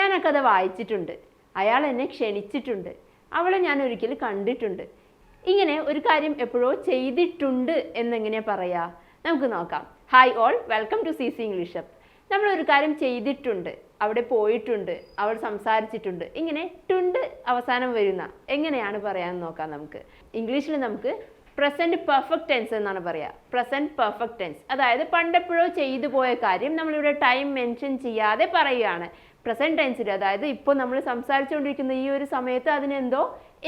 ആ കഥ വായിച്ചിട്ടുണ്ട്. അയാൾ എന്നെ ക്ഷണിച്ചിട്ടുണ്ട്. അവളെ ഞാൻ ഒരിക്കൽ കണ്ടിട്ടുണ്ട്. ഇങ്ങനെ ഒരു കാര്യം എപ്പോഴോ ചെയ്തിട്ടുണ്ട് എന്നെങ്ങനെയാ പറയാ? നമുക്ക് നോക്കാം. Hi all welcome to C C English നമ്മൾ ഒരു കാര്യം ചെയ്തിട്ടുണ്ട്. അവിടെ പോയിട്ടുണ്ട്. അവൾ സംസാരിച്ചിട്ടുണ്ട്. ഇങ്ങനെ ടുണ്ട് അവസാനം വരുന്ന. എങ്ങനെയാണ് പറയാമെന്ന് നോക്കാം നമുക്ക്. ഇംഗ്ലീഷിൽ നമുക്ക് പ്രസന്റ് പെർഫെക്റ്റ് ടെൻസ് എന്നാണ് പറയുക പ്രസന്റ് പെർഫെക്റ്റ് ടെൻസ് അതായത് പണ്ടെപ്പോഴോ ചെയ്തു പോയ കാര്യം നമ്മളിവിടെ ടൈം മെൻഷൻ ചെയ്യാതെ പറയുകയാണ്. പ്രസന്റ് ടെൻസിൽ അതായത് ഇപ്പോൾ നമ്മൾ സംസാരിച്ചുകൊണ്ടിരിക്കുന്ന ഈ ഒരു സമയത്ത് അതിനെന്തോ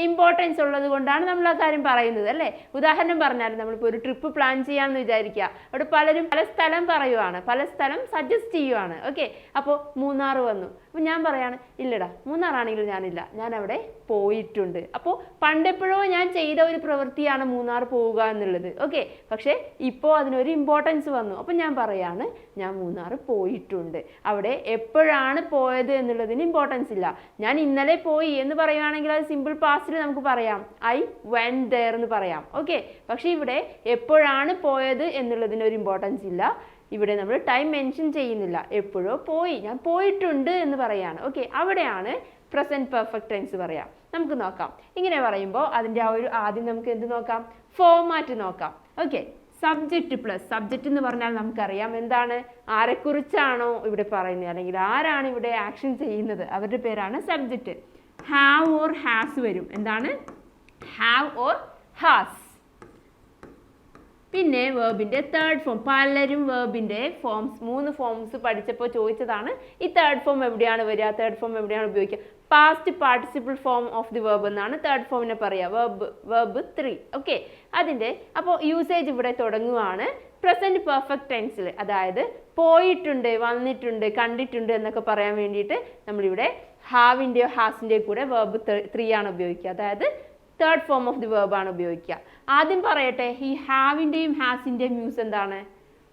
ഇമ്പോർട്ടൻസ് ഉള്ളത് കൊണ്ടാണ് നമ്മൾ ആ കാര്യം പറയുന്നത് അല്ലേ? ഉദാഹരണം പറഞ്ഞാൽ നമ്മളിപ്പോൾ ഒരു ട്രിപ്പ് പ്ലാൻ ചെയ്യാമെന്ന് വിചാരിക്കുക. അവിടെ പലരും പല സ്ഥലം പറയുവാണ് പല സ്ഥലം സജസ്റ്റ് ചെയ്യുവാണ്. ഓക്കെ അപ്പോൾ മൂന്നാർ വന്നു. അപ്പോൾ ഞാൻ പറയാണ് ഇല്ലടാ മൂന്നാറാണെങ്കിൽ ഞാനില്ല. ഞാൻ അവിടെ പോയിട്ടുണ്ട്. അപ്പോൾ പണ്ടെപ്പോഴോ ഞാൻ ചെയ്ത ഒരു പ്രവൃത്തിയാണ് മൂന്നാർ പോവുക എന്നുള്ളത്. ഓക്കെ പക്ഷേ ഇപ്പോൾ അതിനൊരു ഇമ്പോർട്ടൻസ് വന്നു. അപ്പോൾ ഞാൻ പറയാണ് ഞാൻ മൂന്നാർ പോയിട്ടുണ്ട്. അവിടെ എപ്പോഴാണ് പോയത് എന്നുള്ളതിന് ഇമ്പോർട്ടൻസ് ഇല്ല. ഞാൻ ഇന്നലെ പോയി എന്ന് പറയുകയാണെങ്കിൽ അത് സിമ്പിൾ പാസ്റ്റിൽ നമുക്ക് പറയാം. ഐ വെൻ ദർ എന്ന് പറയാം. ഓക്കെ പക്ഷേ ഇവിടെ എപ്പോഴാണ് പോയത് എന്നുള്ളതിന് ഒരു ഇമ്പോർട്ടൻസ് ഇല്ല. ഇവിടെ നമ്മൾ ടൈം മെൻഷൻ ചെയ്യുന്നില്ല. എപ്പോഴോ പോയി. ഞാൻ പോയിട്ടുണ്ട് എന്ന് പറയാണ്. ഓക്കെ അവിടെയാണ് പ്രസന്റ് പെർഫെക്റ്റ് ടെൻസ് പറയാം. നമുക്ക് നോക്കാം. ഇങ്ങനെ പറയുമ്പോൾ അതിന്റെ ആ ഒരു ആദ്യം നമുക്ക് എന്ത് നോക്കാം? ഫോമാറ്റ് നോക്കാം. ഓക്കെ സബ്ജക്റ്റ് പ്ലസ് സബ്ജക്റ്റ് എന്ന് പറഞ്ഞാൽ നമുക്കറിയാം എന്താണ്? ആരെക്കുറിച്ചാണോ ഇവിടെ പറയുന്നത്. അല്ലെങ്കിൽ ആരാണ് ഇവിടെ ആക്ഷൻ ചെയ്യുന്നത്? അവരുടെ പേരാണ് സബ്ജക്റ്റ് ഹാവ് ഓർ ഹാസ് വരും. എന്താണ്? ഹാവ് ഓർ ഹാസ് പിന്നെ വേർബിന്റെ തേർഡ് ഫോം പലരും വേർബിന്റെ ഫോംസ് മൂന്ന് ഫോംസ് പഠിച്ചപ്പോൾ ചോദിച്ചതാണ് ഈ തേർഡ് ഫോം എവിടെയാണ് വരിക? തേർഡ് ഫോം എവിടെയാണ് ഉപയോഗിക്കുക? Past participle form of the verb എന്നാണ് തേർഡ് ഫോമിനെ പറയുക. വേർബ് വേർബ് ത്രീ ഓക്കെ അതിന്റെ അപ്പോൾ യൂസേജ് ഇവിടെ തുടങ്ങുവാണ്. പ്രസന്റ് പെർഫെക്റ്റ് ടെൻസിൽ അതായത് പോയിട്ടുണ്ട് വന്നിട്ടുണ്ട് കണ്ടിട്ടുണ്ട് എന്നൊക്കെ പറയാൻ വേണ്ടിയിട്ട് നമ്മളിവിടെ ഹാവിന്റെയോ ഹാസിന്റെയോ കൂടെ വേർബ് ത്രീ ആണ് ഉപയോഗിക്കുക. അതായത് third form of the verb ആണ് ഉപയോഗിക്കുക. ആദ്യം പറയട്ടെ ഈ ഹാവിന്റെയും ഹാസിന്റെയും യൂസ് എന്താണ്?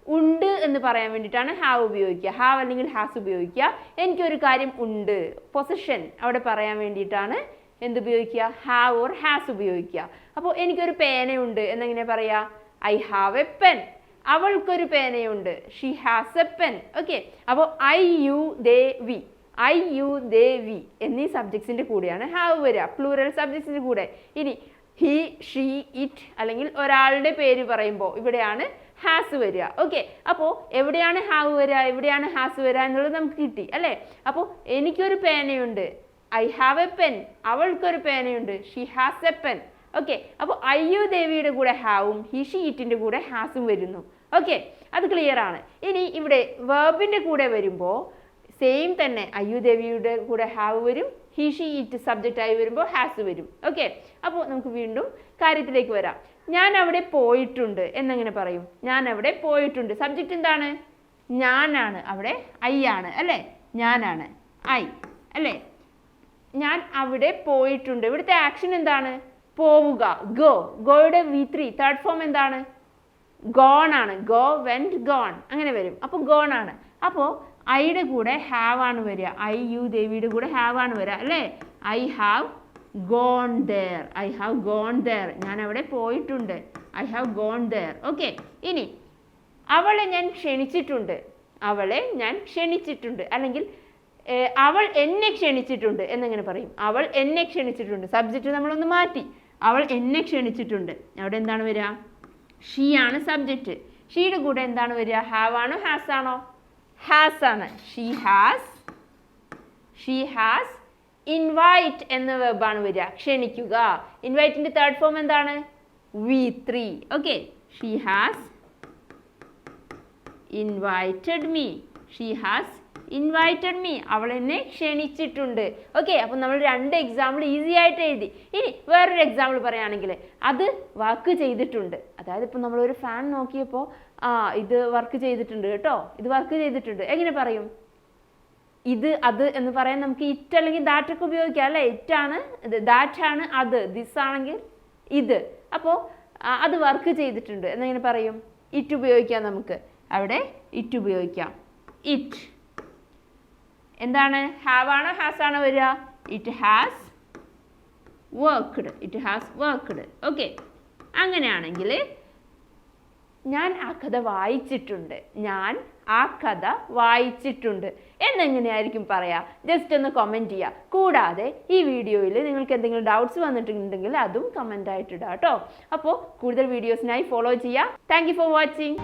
ഉണ്ട് എന്ന് പറയാൻ വേണ്ടിയിട്ടാണ് ഹാവ് ഉപയോഗിക്കുക. ഹാവ് അല്ലെങ്കിൽ ഹാസ് ഉപയോഗിക്കുക. എനിക്കൊരു കാര്യം ഉണ്ട്. പൊസിഷൻ അവിടെ പറയാൻ വേണ്ടിയിട്ടാണ് എന്ത് ഉപയോഗിക്കുക? ഹാവ് ഓർ ഹാസ് ഉപയോഗിക്കുക. അപ്പോൾ എനിക്കൊരു പേനയുണ്ട് എന്നെങ്ങനെ പറയാ? ഐ ഹാവ് എ പെൻ അവൾക്കൊരു പേനയുണ്ട്. She has a pen okay അപ്പോൾ I you they we I you they we എന്നീ സബ്ജക്ട്സിന്റെ കൂടെയാണ് ഹാവ് വരിക പ്ലൂറൽ സബ്ജക്ട്സിന്റെ കൂടെ. ഇനി ഹി ഷീ ഇറ്റ് അല്ലെങ്കിൽ ഒരാളുടെ പേര് പറയുമ്പോൾ ഇവിടെയാണ് ഹാസ് വരിക. ഓക്കെ അപ്പോൾ എവിടെയാണ് ഹാവ് വരിക എവിടെയാണ് ഹാസ് വരിക എന്നുള്ളത് നമുക്ക് കിട്ടി അല്ലേ? അപ്പോൾ എനിക്കൊരു പേനയുണ്ട് ഐ ഹാവ് എ പെൻ അവൾക്കൊരു പേനയുണ്ട് she has a pen okay അപ്പോൾ അയ്യോ ദേവിയുടെ കൂടെ ഹാവും ഹി ഷി ഇറ്റിന്റെ കൂടെ ഹാസും വരുന്നു. ഓക്കെ അത് ക്ലിയർ ആണ്. ഇനി ഇവിടെ വേർബിന്റെ കൂടെ വരുമ്പോൾ സെയിം തന്നെ അയ്യു ദേവിയുടെ കൂടെ ഹാവ് വരും. ഹിഷി ഇറ്റ് സബ്ജക്റ്റ് ആയി വരുമ്പോൾ ഹാസ് വരും. ഓക്കെ അപ്പോൾ നമുക്ക് വീണ്ടും കാര്യത്തിലേക്ക് വരാം. ഞാൻ അവിടെ പോയിട്ടുണ്ട് എന്നെങ്ങനെ പറയും. ഞാൻ അവിടെ പോയിട്ടുണ്ട്. സബ്ജക്റ്റ് എന്താണ്? ഞാനാണ്. അവിടെ ഐ ആണ്. അല്ലേ? ഞാനാണ്. ഐ അല്ലേ? ഞാൻ അവിടെ പോയിട്ടുണ്ട്. ഇവിടുത്തെ ആക്ഷൻ എന്താണ്? പോവുക. ഗോ ഗോയുടെ വി ത്രീ തേർഡ് ഫോം എന്താണ്? ഗോൺ ആണ്. ഗോ വെന്റ് ഗോൺ അങ്ങനെ വരും. അപ്പോൾ ഗോൺ ആണ്. അപ്പോൾ ഐയുടെ കൂടെ ഹാവ് ആണ് വരിക. ഐ യു ദേവിയുടെ കൂടെ ഹാവ് ആണ് വരിക അല്ലേ? I have gone there I have gone there ഞാൻ അവിടെ പോയിട്ടുണ്ട്. I have gone there okay ഇനി അവളെ ഞാൻ ക്ഷണിച്ചിട്ടുണ്ട്. അവളെ ഞാൻ ക്ഷണിച്ചിട്ടുണ്ട്. അല്ലെങ്കിൽ അവൾ എന്നെ ക്ഷണിച്ചിട്ടുണ്ട് എന്നെങ്ങനെ പറയും? അവൾ എന്നെ ക്ഷണിച്ചിട്ടുണ്ട്. സബ്ജക്റ്റ് നമ്മളൊന്ന് മാറ്റി. അവൾ എന്നെ ക്ഷണിച്ചിട്ടുണ്ട്. അവിടെ എന്താണ് വരിക? ഷീ ആണ് സബ്ജക്റ്റ് ഷീയുടെ കൂടെ എന്താണ് വരിക? ഹാവ് ആണോ? ഹാസ് ആണോ? ഹാസ് ആണ്. She has she has invite എന്ന വെബാണ് വരിക. ക്ഷണിക്കുക. ഇൻവൈറ്റിന്റെ തേർഡ് ഫോം എന്താണ്? V three okay she has invited me she has invited me അവൾ എന്നെ ക്ഷണിച്ചിട്ടുണ്ട്. ഓക്കെ അപ്പം നമ്മൾ രണ്ട് എക്സാമ്പിൾ ഈസി ആയിട്ട് എഴുതി. ഇനി വേറൊരു എക്സാമ്പിൾ പറയുകയാണെങ്കിൽ അത് വർക്ക് ചെയ്തിട്ടുണ്ട്. അതായത് ഇപ്പം നമ്മളൊരു ഫാൻ നോക്കിയപ്പോൾ ആ ഇത് വർക്ക് ചെയ്തിട്ടുണ്ട് കേട്ടോ. ഇത് വർക്ക് ചെയ്തിട്ടുണ്ട്. എങ്ങനെ പറയും? ഇത് അത് എന്ന് പറയാൻ നമുക്ക് ഇറ്റ് അല്ലെങ്കിൽ ദാറ്റ് ഒക്കെ ഉപയോഗിക്കാം അല്ലേ? ഇറ്റാണ് ദാറ്റ് ആണ് അത് ദിസ് ആണെങ്കിൽ ഇത്. അപ്പോൾ അത് വർക്ക് ചെയ്തിട്ടുണ്ട്. എന്നെങ്ങനെ പറയും? ഇറ്റ് ഉപയോഗിക്കാം നമുക്ക്. അവിടെ ഇറ്റ് ഉപയോഗിക്കാം. ഇറ്റ് എന്താണ്? ഹാവ് ആണോ ഹാസ് ആണോ വരിക? It has worked it has worked okay അങ്ങനെയാണെങ്കിൽ ഞാൻ ആ കഥ വായിച്ചിട്ടുണ്ട്. ഞാൻ ആ കഥ വായിച്ചിട്ടുണ്ട്. എന്നെങ്ങനെയായിരിക്കും പറയാ? ജസ്റ്റ് ഒന്ന് കമന്റ് ചെയ്യുക കൂടാതെ ഈ വീഡിയോയിൽ നിങ്ങൾക്ക് എന്തെങ്കിലും ഡൗട്ട്സ് വന്നിട്ടുണ്ടെങ്കിൽ അതും കമന്റ് ആയിട്ടിടാം കേട്ടോ അപ്പോൾ കൂടുതൽ വീഡിയോസിനായി ഫോളോ ചെയ്യുക താങ്ക് ഫോർ വാച്ചിങ്